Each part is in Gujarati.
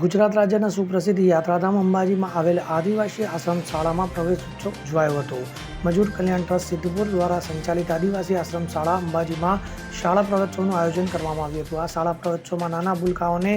ગુજરાત રાજ્યના સુપ્રસિદ્ધ યાત્રાધામ અંબાજીમાં આવેલ આદિવાસી આશ્રમ શાળામાં પ્રવેશ ઉત્સવ ઉજવાયો હતો. મજૂર કલ્યાણ ટ્રસ્ટ સિદ્ધપુર દ્વારા સંચાલિત આદિવાસી આશ્રમ શાળા અંબાજીમાં શાળા પ્રવચોનું આયોજન કરવામાં આવ્યું હતું. આ શાળા પ્રવચોમાં નાના ભૂલકાઓને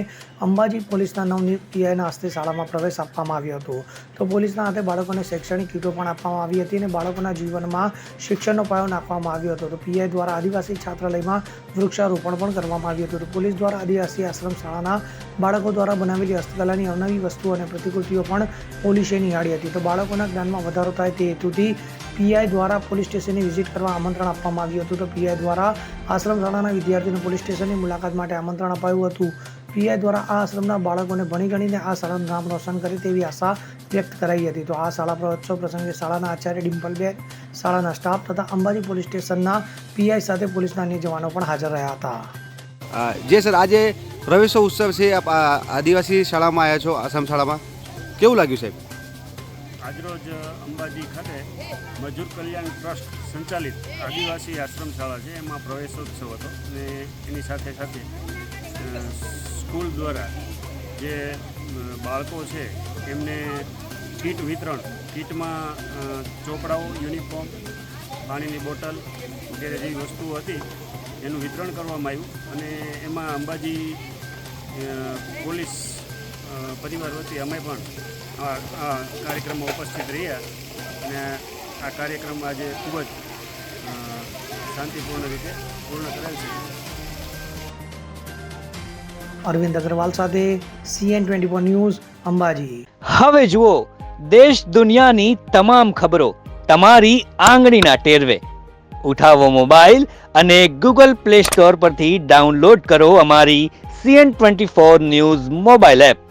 અંબાજી પોલીસના નવનિયુક્ત પીઆઈના હસ્તે શાળામાં પ્રવેશ આપવામાં આવ્યો હતો. તો પોલીસના હાથે બાળકોને શૈક્ષણિક કીટો પણ આપવામાં આવી હતી અને બાળકોના જીવનમાં શિક્ષણનો પાયો નાખવામાં આવ્યો હતો. તો પીઆઈ દ્વારા આદિવાસી છાત્રાલયમાં વૃક્ષારોપણ પણ કરવામાં આવ્યું હતું. પોલીસ દ્વારા આદિવાસી આશ્રમ શાળાના બાળકો દ્વારા બનાવેલી હસ્તકલાની અવનવી વસ્તુઓ અને પ્રતિકૃતિઓ પણ પોલીસે નિહાળી હતી. તો બાળકોના જ્ઞાનમાં વધારો થાય તે હેતુથી પીઆઈ દ્વારા પોલીસ સ્ટેશનની વિઝિટ કરવા આમંત્રણ આપવામાં આવ્યું હતું. તો પીઆઈ દ્વારા આશ્રમ શાળાના વિદ્યાર્થીઓને પોલીસ સ્ટેશનની મુલાકાત માટે આમંત્રણ અપાયું હતું. પીઆઈ દ્વારા આ આશ્રમના બાળકોને ભણી ગણીને આ શાળાનું નામ રોશન કરે તેવી આશા વ્યક્ત કરાઈ હતી. તો આ શાળા પ્રવોત્સવ પ્રસંગે શાળાના આચાર્ય ડિમ્પલબેન, શાળાના સ્ટાફ તથા અંબાજી પોલીસ સ્ટેશનના પીઆઈ સાથે પોલીસના અન્ય જવાનો પણ હાજર રહ્યા હતા. જે સર, આજે પ્રવેશો ઉત્સવ છે આપ આદિવાસી શાળામાં આવ્યા છો, આસામ શાળામાં. કેવું લાગ્યું સાહેબ? આજરોજ અંબાજી ખાતે મજૂર કલ્યાણ ટ્રસ્ટ સંચાલિત આદિવાસી આશ્રમ શાળા છે. એમાં પ્રવેશોત્સવ હતો અને એની સાથે સાથે સ્કૂલ દ્વારા જે બાળકો છે એમને કીટ વિતરણ, કીટમાં ચોપડાઓ, યુનિફોર્મ, પાણીની બોટલ વગેરે જેવી વસ્તુઓ હતી એનું વિતરણ કરવામાં આવ્યું અને એમાં અંબાજી પોલીસ પરિવાર વતી અમે પણ આ કાર્યક્રમમાં ઉપસ્થિત રહ્યા અને આ કાર્યક્રમ આજે ખૂબ જ શાંતિપૂર્ણ રીતે પૂર્ણ કરેલ છે. અરવિંદ અગ્રવાલ સાથે સીએન ટ્વેન્ટી ન્યૂઝ અંબાજી. હવે જુઓ દેશ દુનિયાની તમામ ખબરો તમારી આંગળીના ટેરવે. ઉઠાવો મોબાઈલ અને ગૂગલ પ્લે સ્ટોર પરથી ડાઉનલોડ કરો અમારી CN twenty four news mobile app.